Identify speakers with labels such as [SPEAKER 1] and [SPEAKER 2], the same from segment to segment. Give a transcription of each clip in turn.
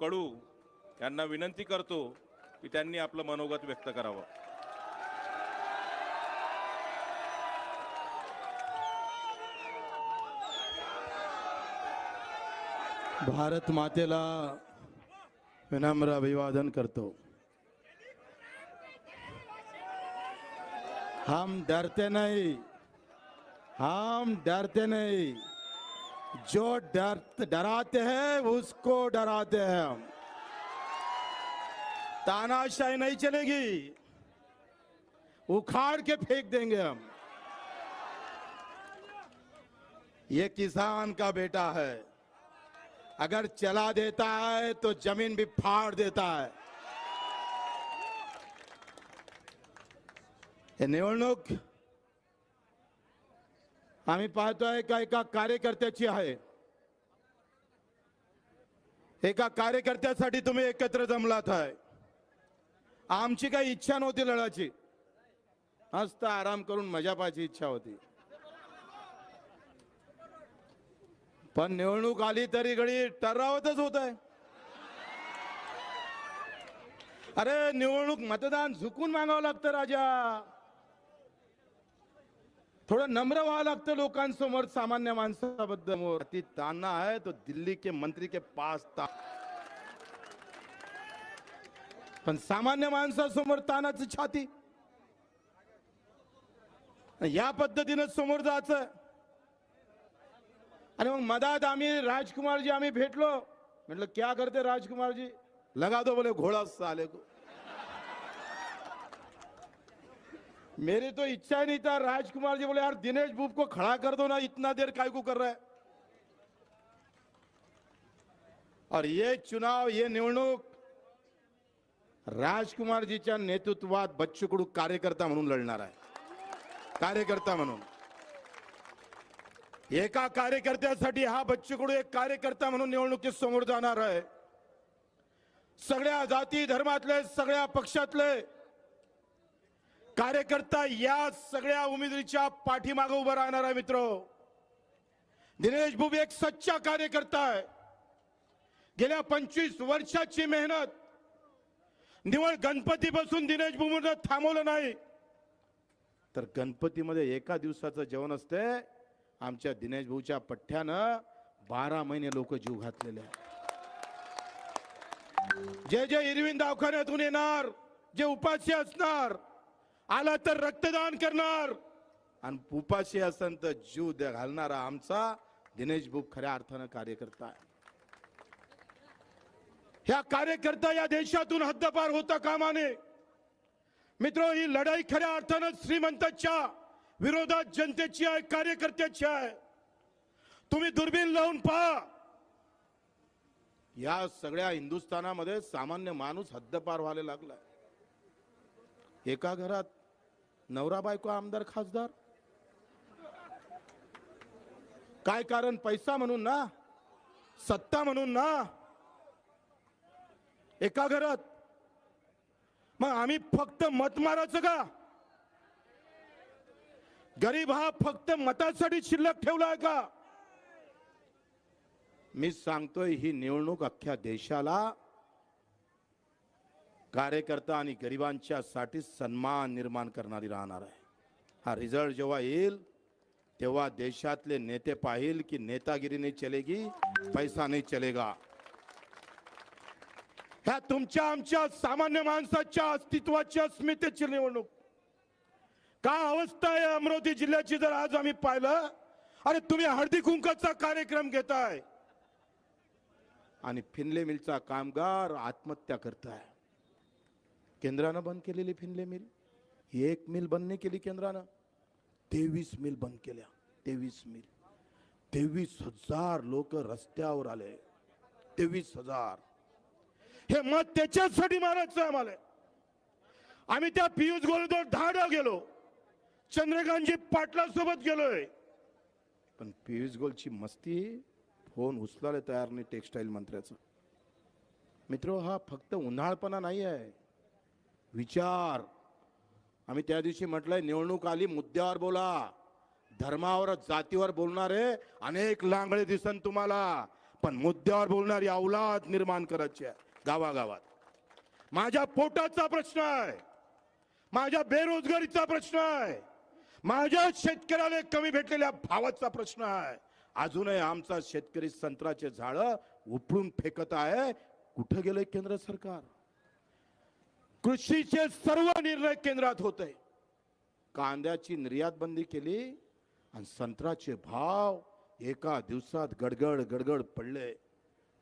[SPEAKER 1] कडू यांना विनंती करतो की त्यांनी आपलं मनोगत व्यक्त करावं.
[SPEAKER 2] भारत मातेला विनम्र अभिवादन करतो. हम डरते नहीं हम डरते नहीं। जो डर डराते हैं, उसको डराते हैं हम। तानाशाही नहीं चलेगी। उखाड़ के फेंक देंगे हम। ये किसान का बेटा है। अगर चला देता है तो ज़मीन भी फाड़ देता है। निवडणूक आम्ही पाहतोय का एका कार्यकर्त्याची आहे. एका कार्यकर्त्यासाठी तुम्ही एकत्र जमलात आहे. आमची काही इच्छा नव्हती लढाची हस्त आराम करून मजा पाहायची इच्छा होती. पण निवडणूक आली तरी घडी टरावतच होत आहे अरे निवडणूक मतदान झुकून मागावं लागतं राजा. थोडं नम्र व्हावं लागतं लोकांसमोर सामान्य माणसाबद्दल ती ताना आहे तो दिल्ली के मंत्री के पास ता पण सामान्य माणसासमोर तानाची छाती. या पद्धतीनं समोर जायचं. आणि मग मधात आम्ही राजकुमारजी आम्ही भेटलो. म्हटलं क्या करते राजकुमारजी? लगा दो बोले घोड़ा साले को. मेरी तो इच्छा नहीं था राजकुमार जी बोले यार दिनेश बुब को खड़ा कर दो ना इतना देर काय को कर रहा है? और ये चुनाव ये निवडणूक राजकुमार जीच्या नेतृत्वात बच्चू कडू कार्यकर्ता म्हणून लढणार आहे. कार्यकर्ता म्हणून. एका कार्यकर्त्यासाठी हा बच्चू कडू एक कार्यकर्ता म्हणून निवडणुकीत समोर जाणार आहे. सगळ्या जाती धर्मातले सगळ्या पक्षातले कार्यकर्ता या सगळ्या उमेदवारीच्या पाठीमागे उभा राहणार आहे मित्र. दिनेश बुब एक सच्चा कार्यकर्ता आहे. गेल्या पंचवीस वर्षाची मेहनत. निवळ गणपतीपासून दिनेश बुबनं थांबवलं नाही. तर गणपतीमध्ये एका दिवसाचं जेवण असते. आमच्या दिनेश भाऊच्या पठ्ठ्यानं बारा महिने लोक जीव घातलेले जे जे इरविन दवाखान्यातून येणार. जे उपाशी असणार. आला तर रक्तदान करणार. आणि उपाशी असन तर जीव द्या- घालणारा आमचा दिनेश बुक खऱ्या अर्थानं कार्यकर्ता आहे. ह्या कार्यकर्ता या देशातून हद्दपार होता कामाने. मित्र ही लढाई खऱ्या अर्थानं श्रीमंताच्या विरोधात जनतेची आहे कार्यकर्त्याची आहे. तुम्ही दुर्बीण लावून पहा. या सगळ्या हिंदुस्थानामध्ये सामान्य माणूस हद्दपार व्हायला लागलाय. एका घरात नवरा बायको आमदार खासदार? काय कारण? पैसा म्हणून ना? सत्ता म्हणून ना? एका घरात? मग आम्ही फक्त मत मारायचं का? गरीब हा फक्त मतासाठी शिल्लक ठेवलाय का? मी सांगतोय ही निवडणूक अख्ख्या देशाला कार्यकर्ता आणि गरिबांच्या साठी सन्मान निर्माण करणारी राहणार आहे. हा रिझल्ट जेव्हा येईल तेव्हा देशातले नेते पाहिल की नेतागिरी नाही चलेगी पैसा नाही चलेगा. ह्या तुमच्या आमच्या सामान्य माणसाच्या अस्तित्वाची अस्मितेची निवडणूक. काय अवस्था आहे अमरावती जिल्ह्याची जर आज आम्ही पाहिलं अरे तुम्ही हळदी कुंकाचा कार्यक्रम घेताय. आणि फिनले मिलचा कामगार आत्महत्या करताय. केंद्रानं बंद केलेली फिनले मिल. एक मिल बंद नाही केली केंद्रानं. तेवीस मिल बंद केल्या. तेवीस मिल. तेवीस हजार लोक रस्त्यावर आले. तेवीस हजार. हे मत त्याच्यासाठी मारायचं आहे आम्हाला. आम्ही त्या पियुष गोलदोर धाडा गेलो. चंद्रकांतजी पाटला सोबत गेलोय. पण पियुष गोलची मस्ती फोन उचलायला तयार नाही टेक्स्टाईल मंत्र्याचं. मित्र हा फक्त उन्हाळपणा नाही आहे विचार. आम्ही त्या दिवशी म्हटलंय निवडणूक आली मुद्द्यावर बोला. धर्मावर जातीवर बोलणारे अनेक लांगळे दिसन तुम्हाला. पण मुद्द्यावर बोलणारी अवलाद निर्माण करायची आहे. गावागावात. माझ्या पोटाचा प्रश्न आहे. माझ्या बेरोजगारीचा प्रश्न आहे. माझ्या शेतकऱ्याला कमी भेटलेल्या भावाचा प्रश्न आहे. अजूनही आमचा शेतकरी संत्र्याचे झाड उपडून फेकत आहे. कुठं गेलंय केंद्र सरकार? कृषीचे सर्व निर्णय केंद्रात होते कांद्याची निर्यात बंदी केली आणि संत्र्याचे भाव एका दिवसात गडगड गडगड पडले.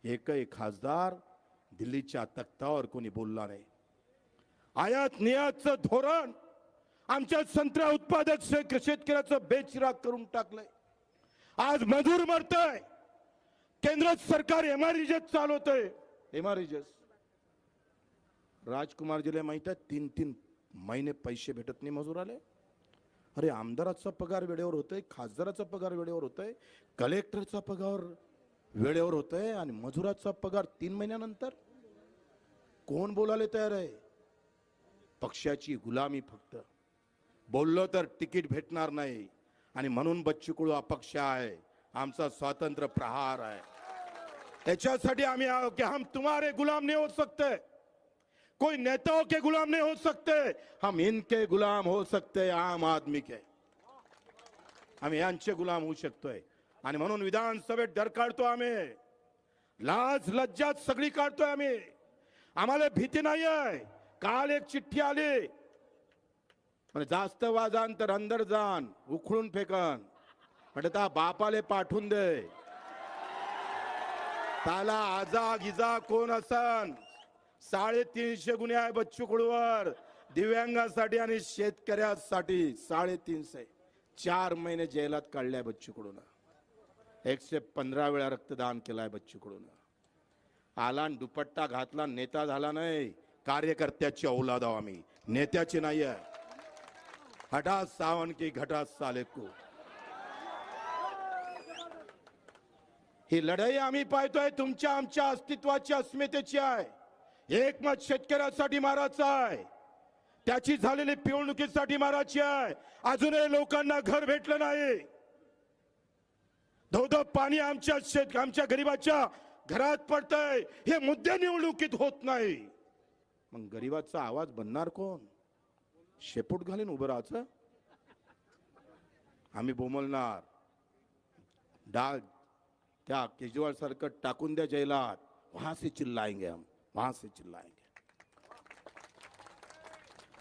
[SPEAKER 2] एकही खासदार दिल्लीच्या तख्तावर कोणी बोलला नाही. आयात नियातचं धोरण आमच्या संत्रा उत्पादक शेतकऱ्याचं बेचिराग करून टाकलंय. आज मजूर मरतय. केंद्र सरकार एमआरईजेस चालवतय. एमआरईजेस राजकुमारजीला माहीत आहे तीन तीन महिने पैसे भेटत नाही मजुराले अरे आमदाराचा पगार वेळेवर होतोय खासदाराचा पगार वेळेवर होतोय कलेक्टरचा पगार वेळेवर होतोय आणि मजुराचा पगार तीन महिन्यानंतर? कोण बोलायला तयार आहे? पक्षाची गुलामी फक्त. बोललो तर तिकीट भेटणार नाही आणि म्हणून बच्चू कडू अपक्ष आहे. आमचा स्वातंत्र्य प्रहार आहे. त्याच्यासाठी आम्ही आहो की हम तुम्हारे गुलाम नाही होत सकते. कोई नेताओं के गुलाम नहीं हो सकते। हम इनके गुलाम हो सकते आम आदमी के। आम्ही यांचे गुलाम होऊ शकतोय आणि म्हणून विधानसभेत डर काढतो आम्ही लाज लज्जात सगळी काढतोय आम्ही आम्हाला भीती नाही आहे काल एक चिठ्ठी आली। म्हणजे जास्त वाजान तर अंदर जान उखळून फेकन। म्हणजे त्या बापाले पाठवून दे। त्याला आजा गिजा कोण असन। साडेतीनशे गुन्हे आहे बच्चू कडूवर दिव्यांगासाठी आणि शेतकऱ्यासाठी साडेतीनशे. चार महिने जेलात काढले बच्चू कडून एकशे पंधरा वेळा रक्तदान केलाय बच्चू कडून आला दुपट्टा घातला नेता झाला नाही. कार्यकर्त्याची औलाद आहो आम्ही. नेत्याची नाही आहे. हटा सावन की घटा साले को ही लढाई आम्ही पाहतोय तुमच्या आमच्या अस्तित्वाची अस्मितेची आहे. एकमत शेतकऱ्यासाठी मारायचं आहे. त्याची झालेली पिवणुकीसाठी मारायची आहे. अजूनही लोकांना घर भेटलं नाही. धोधो पाणी आमच्या शेत आमच्या गरीबाच्या घरात पडतंय. हे मुद्दे निवडणुकीत होत नाही. मग गरीबाचा आवाज बनणार कोण? शेपूट घालीन उभं राहायचं? आम्ही बोमलणार डाग त्या केजरीवाल सारखं टाकून द्या जैलात वहां से चिल्लाएंगे हम. वहां से चिल्लाएंगे।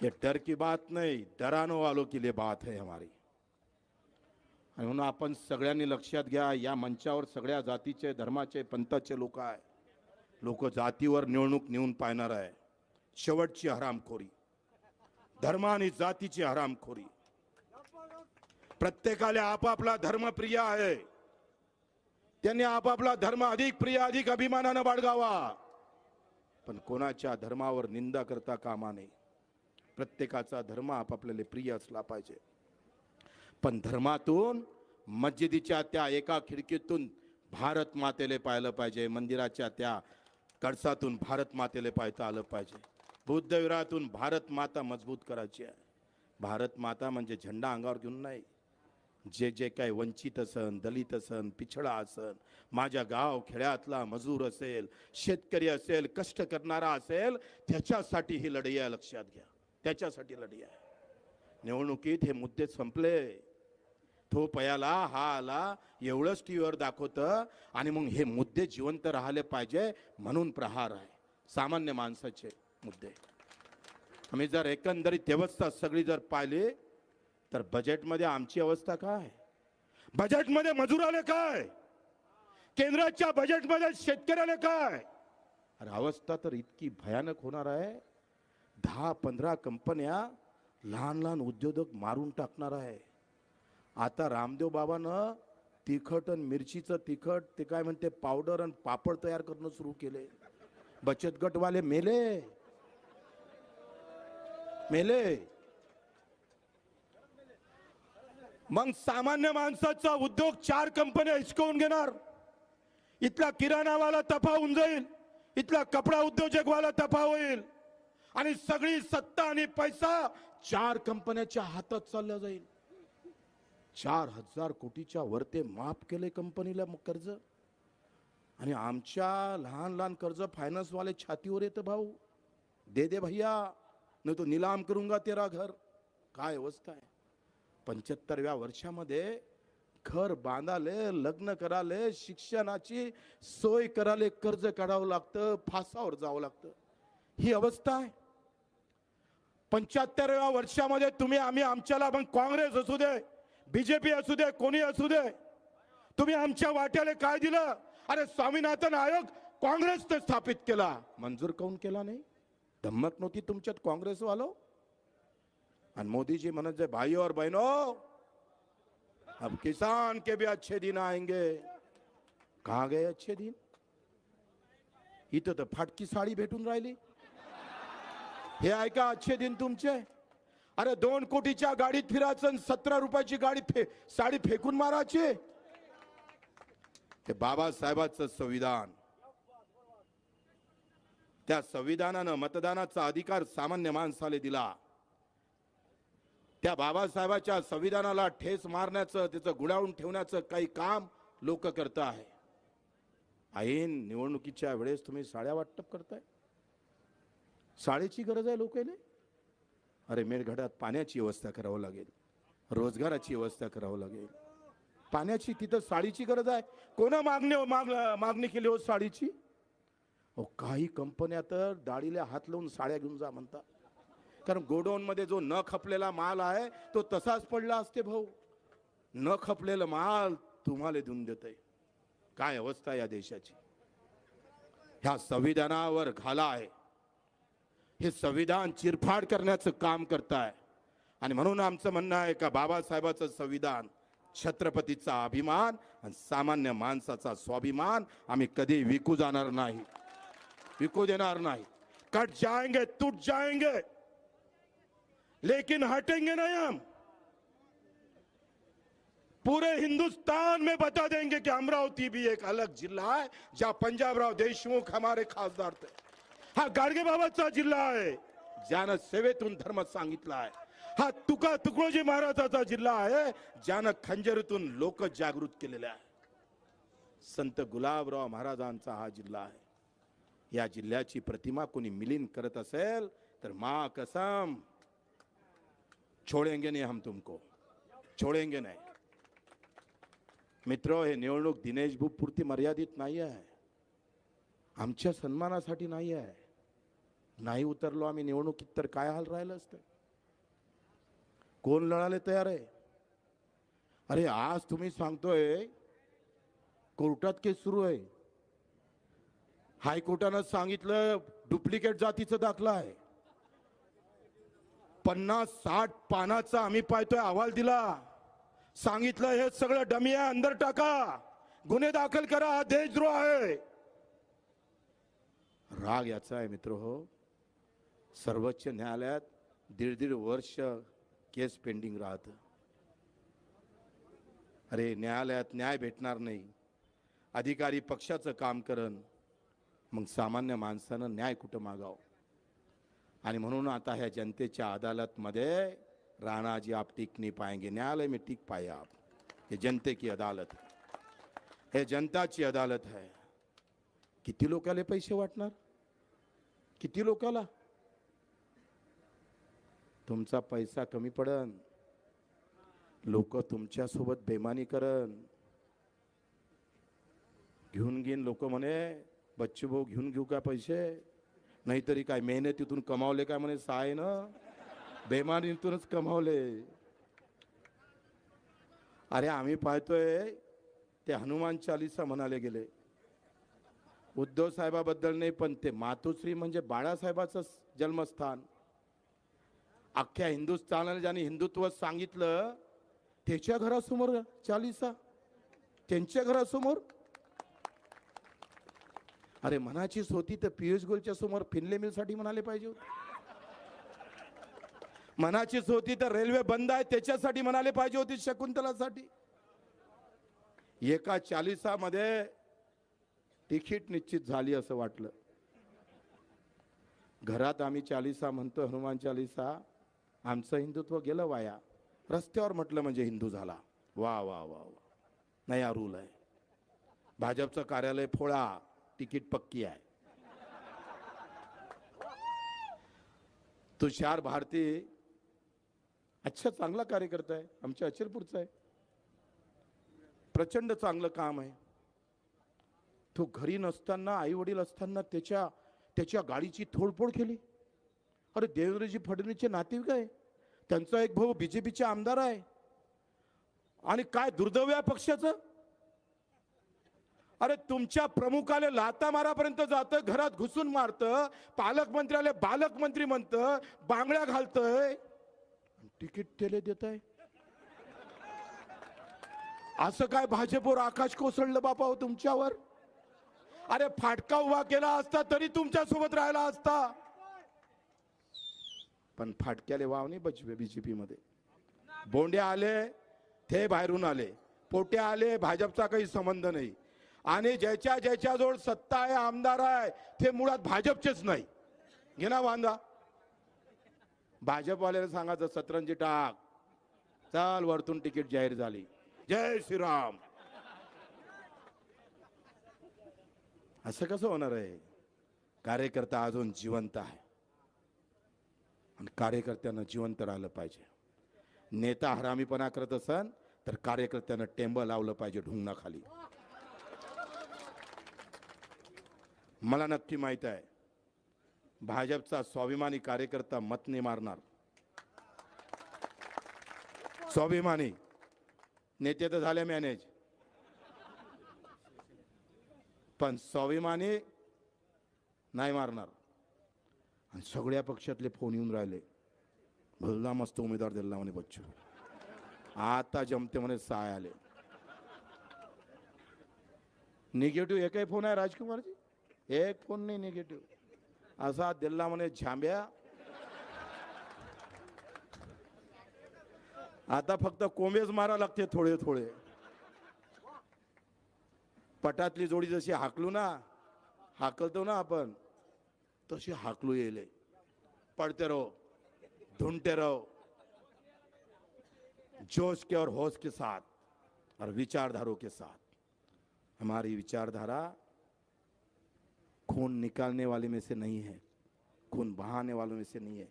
[SPEAKER 2] ये डर की बात नहीं डरानो वालों के लिए बात है हमारी। आणि म्हणून आपण सगळ्यांनी लक्षात घ्या या मंचावर सगळ्या जातीचे धर्माचे पंथाचे लोक आहे। लोक जातीवर निवडणूक नेऊन पाहणार आहे। शेवटची हरामखोरी। धर्म आणि जातीची हरामखोरी। प्रत्येकाला आपापला धर्म प्रिय आहे। त्यांनी आपापला धर्म अधिक प्रिय अधिक अभिमानानं बाळगावा। पण कोणाच्या धर्मावर निंदा करता कामा नये. प्रत्येकाचा धर्म आपापल्याला प्रिय असला पाहिजे. पण धर्मातून मस्जिदीच्या त्या एका खिडकीतून भारत मातेले पाहिलं पाहिजे मंदिराच्या त्या कळसातून भारत मातेले पाहता आलं पाहिजे. बुद्धविरातून भारत माता मजबूत करायची आहे. भारत माता म्हणजे झेंडा अंगावर घेऊन नाही. जे जे काय वंचित असन दलित असन पिछडा असन माझ्या गाव खेड्यातला मजूर असेल शेतकरी असेल कष्ट करणारा असेल त्याच्यासाठी ही लढाई आहे लक्षात घ्या. त्याच्यासाठी लढाई आहे. निवडणुकीत हे मुद्दे संपले. तो पयाला हा आला एवढंच टीव्हीवर दाखवतं आणि मग हे मुद्दे जिवंत राहिले पाहिजे म्हणून प्रहार आहे. सामान्य माणसाचे मुद्दे. आम्ही जर एकंदरीत व्यवस्था सगळी जर पाहिली तर बजेटमध्ये आमची अवस्था काय? बजेटमध्ये मजुराले काय? केंद्राच्या बजेटमध्ये शेतकऱ्याला काय? अरे अवस्था तर इतकी भयानक होणार आहे. दहा पंधरा कंपन्या लहान लहान उद्योजक मारून टाकणार आहे. आता रामदेव बाबानं तिखट आणि मिरचीचं तिखट ते काय म्हणते पावडर आणि पापड तयार करणं सुरू केले. बचत गटवाले मेले. मेले. मग सामान्य माणसाचा उद्योग चार कंपन्या हिसकवून घेणार. इथला किराणावाला तफा होऊन जाईल इथला कपडा उद्योजकवाला तपा होईल आणि सगळी सत्ता आणि पैसा चार कंपन्याच्या हातात चालला जाईल. चार हजार कोटीच्या वर ते माफ केले कंपनीला मग कर्ज? आणि आमच्या लहान लहान कर्ज फायनान्सवाले छातीवर येतं भाऊ. दे दे भैया नाही तो निलाम करूंगा तेरा घर. काय अवस्था आहे? पंच्याहत्तरव्या वर्षामध्ये घर बांधाले लग्न कराले शिक्षणाची सोय कराले कर्ज काढावं लागतं फासावर जावं लागतं. ही अवस्था आहे. पंच्याहत्तरव्या वर्षामध्ये तुम्ही आम्ही आमच्याला पण काँग्रेस असू दे बीजेपी असू दे कोणी असू दे तुम्ही आमच्या वाट्याला काय दिलं? अरे स्वामीनाथन आयोग काँग्रेसने स्थापित केला. मंजूर काऊन केला नाही? धम्मक नव्हती तुमच्यात काँग्रेसवालो? वालो आणि मोदीजी म्हणत जे भाई और बहनों अब किसान के भी अच्छे दिन आएंगे कहा गए अच्छे दिन इथं तर फाटकी साडी भेटून राहिली हे ऐका अच्छे दिन तुमचे अरे दोन कोटीच्या गाडीत फिरायचं सतरा रुपयाची गाडी फे साडी फेकून मारायची ते बाबासाहेबांचं संविधान त्या संविधानानं मतदानाचा अधिकार सामान्य माणसाला दिला त्या बाबासाहेबाच्या संविधानाला ठेस मारण्याचं त्याचं गुडावून ठेवण्याचं काही काम लोक करत आहे ऐन निवडणुकीच्या वेळेस तुम्ही साड्या वाटप करताय. साडीची गरज आहे लोकांना. अरे मेळघाटात पाण्याची व्यवस्था करावं लागेल. रोजगाराची व्यवस्था करावं लागेल. पाण्याची तिथं साडीची गरज आहे. कोणा मागणी माग मागणी केली हो साडीची? हो काही कंपन्या तर डाळीला हात लावून साड्या घेऊन जा म्हणतात. कारण गोडाऊनमध्ये जो न खपलेला माल आहे तो तसाच पडला असते भाऊ. न खपलेला माल तुम्हाला देऊन देत काय अवस्था आहे या देशाची? ह्या संविधानावर घाला आहे. हे संविधान चिरफाड करण्याचं काम करताय. आणि म्हणून आमचं म्हणणं आहे का बाबासाहेबाचं संविधान छत्रपतीचा अभिमान आणि सामान्य माणसाचा स्वाभिमान आम्ही कधी विकू जाणार नाही. विकू देणार नाही. कट जाएंगे तुट जाएंगे लेकिन हटेंगे नहीं हम। पूरे हिंदुस्तान में बता देंगे कि अमरावती भी एक अलग जिल्हा है जहां पंजाब राव देशमुख हमारे खासदार थे। हा गाडगे बाबाचा जिल्हा आहे ज्यानं सेवेतून धर्म सांगितला आहे हा। तुका तुकडोजी महाराजाचा जिल्हा आहे ज्यानं खंजरीतून लोक जागृत केलेले आहे संत गुलाबराव महाराजांचा हा जिल्हा आहे या जिल्ह्याची प्रतिमा कोणी मिलीन करत असेल तर मा कसम छोडेंगे नाही हम तुमको। छोडेंगे नाही। मित्र हे निवडणूक दिनेश भू पुरती मर्यादित नाही आहे आमच्या सन्मानासाठी नाही आहे नाही उतरलो आम्ही निवडणुकीत तर काय हाल राहिलं असतं? कोण लढायला तयार आहे? अरे आज तुम्ही सांगतोय कोर्टात केस सुरू आहे. हायकोर्टानं सांगितलं डुप्लिकेट जातीचा दाखला आहे. पन्नास साठ पानाचा आम्ही पाहतोय अहवाल दिला. सांगितलं हे सगळं डमी आहे अंदर टाका. गुन्हे दाखल करा हा देशद्रोह आहे. राग याचा आहे मित्र हो. सर्वोच्च न्यायालयात दीड दीड वर्ष केस पेंडिंग राहत. अरे न्यायालयात न्याय भेटणार नाही. अधिकारी पक्षाचं काम करण मग सामान्य माणसानं न्याय कुठं मागाव? आणि म्हणून आता ह्या जनतेच्या अदालतमध्ये राणा जी आप टिक नाही पाएंगे न्यायालय में टिक पाए आप। हे जनते की अदालत हे। जनताची अदालत आहे किती लोकाले पैसे वाटणार? किती लोकाला? तुमचा पैसा कमी पडन। लोक तुमच्यासोबत बेमानी करन। घेऊन घेईन लोक म्हणे बच्चू भाऊ घेऊन घेऊ का पैसे? नाहीतरी काय मेहनतीतून कमावले काय म्हणे? साय ना. बेमानीतूनच कमावले. अरे आम्ही पाहतोय ते हनुमान चालिसा म्हणाले गेले. उद्धव साहेबाबद्दल नाही पण ते मातोश्री म्हणजे बाळासाहेबाचं जन्मस्थान. अख्ख्या हिंदुस्थानाने ज्याने हिंदुत्व सांगितलं त्याच्या घरासमोर चालिसा. त्यांच्या घरासमोर अरे मनाचीच होती तर पियुष गोलच्या समोर फिनले मिलसाठी म्हणाले पाहिजे होते. मनाचीच होती तर रेल्वे बंद आहे त्याच्यासाठी म्हणाले पाहिजे होती शकुंतलासाठी. एका चालिसामध्ये तिकीट निश्चित झाली असं वाटलं. घरात आम्ही चालिसा म्हणतो हनुमान चालिसा आमचं हिंदुत्व गेलं वाया. रस्त्यावर म्हटलं म्हणजे हिंदू झाला. वा वा वा वा. नया रूल आहे. भाजपचं कार्यालय फोळा तिकीट पक्की आहे. तुषार भारती अच्छा चांगला कार्यकर्ता आहे आमच्या अचलपूरचा आहे. प्रचंड चांगलं काम आहे. तो घरी नसताना आई वडील असताना त्याच्या त्याच्या गाडीची तोडफोड केली. अरे देवेंद्रजी फडणवीसचे नातेवाईक आहे. त्यांचा एक भाऊ बीजेपीचे आमदार आहे. आणि काय दुर्दैव आहे पक्षाचं? अरे तुमच्या प्रमुखाला लाता मारापर्यंत जातं घरात घुसून मारतं पालकमंत्र्याला बालकमंत्री म्हणतं बांगड्या घालतंय. तिकीट त्याला देत आहे असं काय भाजपवर आकाश कोसळलं बापा हो तुमच्यावर? अरे फाटका उभा केला असता तरी तुमच्यासोबत राहिला असता. पण फाटक्याले वाव नाही बजवे बीजेपी मध्ये बोंडे आले ते बाहेरून आले. पोटे आले भाजपचा काही संबंध नाही. आणि ज्याच्या ज्याच्याजवळ सत्ता आहे आमदार आहे ते मुळात भाजपचेच नाही. घे ना बांधा भाजपवाल्याला सांगायचं सतरंजी टाक. चाल वरतून तिकीट जाहीर झाली. जय श्रीराम. असं कसं होणार आहे? कार्यकर्ता अजून जिवंत आहे. आणि कार्यकर्त्यांना जिवंत राहिलं पाहिजे. नेता हरामीपणा करत असन तर कार्यकर्त्यांना टेंब लावलं पाहिजे ढुंगणाखाली. मला नक्की माहीत आहे. भाजपचा स्वाभिमानी कार्यकर्ता मत नाही मारणार. स्वाभिमानी. नेते तर झाले मॅनेज पण स्वाभिमानी नाही मारणार. आणि सगळ्या पक्षातले फोन येऊन राहिले. भलदा मस्त उमेदवार दिला म्हणे बच्चू. आता जमते म्हणे साय आले. निगेटिव्ह एकही फोन आहे राजकुमारजी? एक फोन नाही निगेटिव्ह असा दिल्ला म्हणे झांब्या. आता फक्त कोंबेच मारा लागते थोडे थोडे. पटातली जोडी जशी हाकलू ना हाकलतो ना आपण तशी हाकलू येले. पडते रहो धुंडते रहो. जोश के और होश के साथ और विचारधारों के साथ. हमारी विचारधारा खून निकालने वाले में से नहीं है खून बहाने वालों में से नहीं है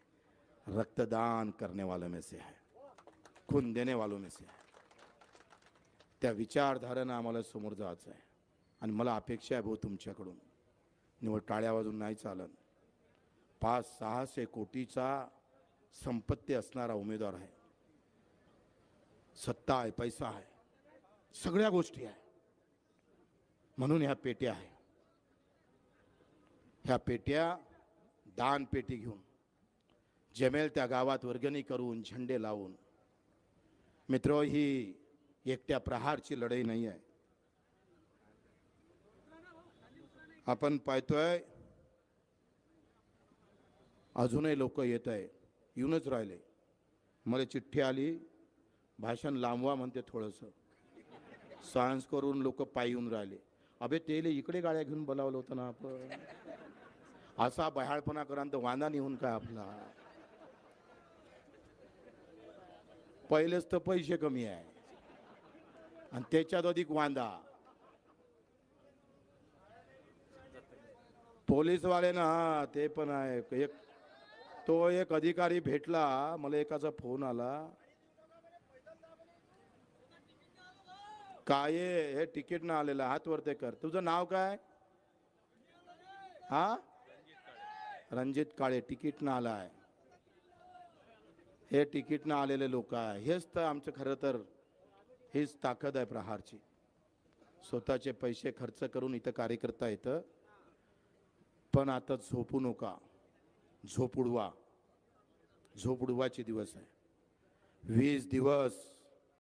[SPEAKER 2] रक्तदान करने वालों में से है खून देणे वालों में से आहे त्या विचारधारेनं आम्हाला समोर जायचं आहे आणि मला अपेक्षा आहे भाऊ तुमच्याकडून. निवड टाळ्या वाजून नाही चालन. पाच सहाशे कोटीचा संपत्ती असणारा उमेदवार आहे. सत्ता आहे पैसा आहे सगळ्या गोष्टी आहे. म्हणून ह्या पेट्या आहे. ह्या पेट्या दान पेटी घेऊन जमेल त्या गावात वर्गणी करून झेंडे लावून. मित्र ही एकट्या प्रहारची लढाई नाही आहे. आपण पाहतोय अजूनही लोक येत आहे. येऊनच राहिले. मला चिठ्ठी आली भाषण लांबवा म्हणते थोडंसं. सायन्स करून लोक पायी येऊन राहिले. अबे तेले इकडे गाड्या घेऊन बोलावलं होतं ना आपण. असा बहाळपणा करा तर वांदा निघून काय आपला? पहिलेच तर पैसे कमी आहे. आणि त्याच्यात अधिक वांदा. पोलीसवाले ना ते पण आहे. एक तो एक अधिकारी भेटला मला एकाचा फोन आला. काय हे तिकीट ना आलेलं हात वरते कर. तुझं नाव काय? हा? रणजित काळे तिकीट ना आला आहे हे तिकीट आलेले लोक आहे. हेच तर आमचं खरं तर हीच ताकद आहे प्रहारची. स्वतःचे पैसे खर्च करून इथं कार्यकर्ता येतं. पण आता झोपू नका. झोप उडवा. झोप उडवाचे दिवस आहे. वीस दिवस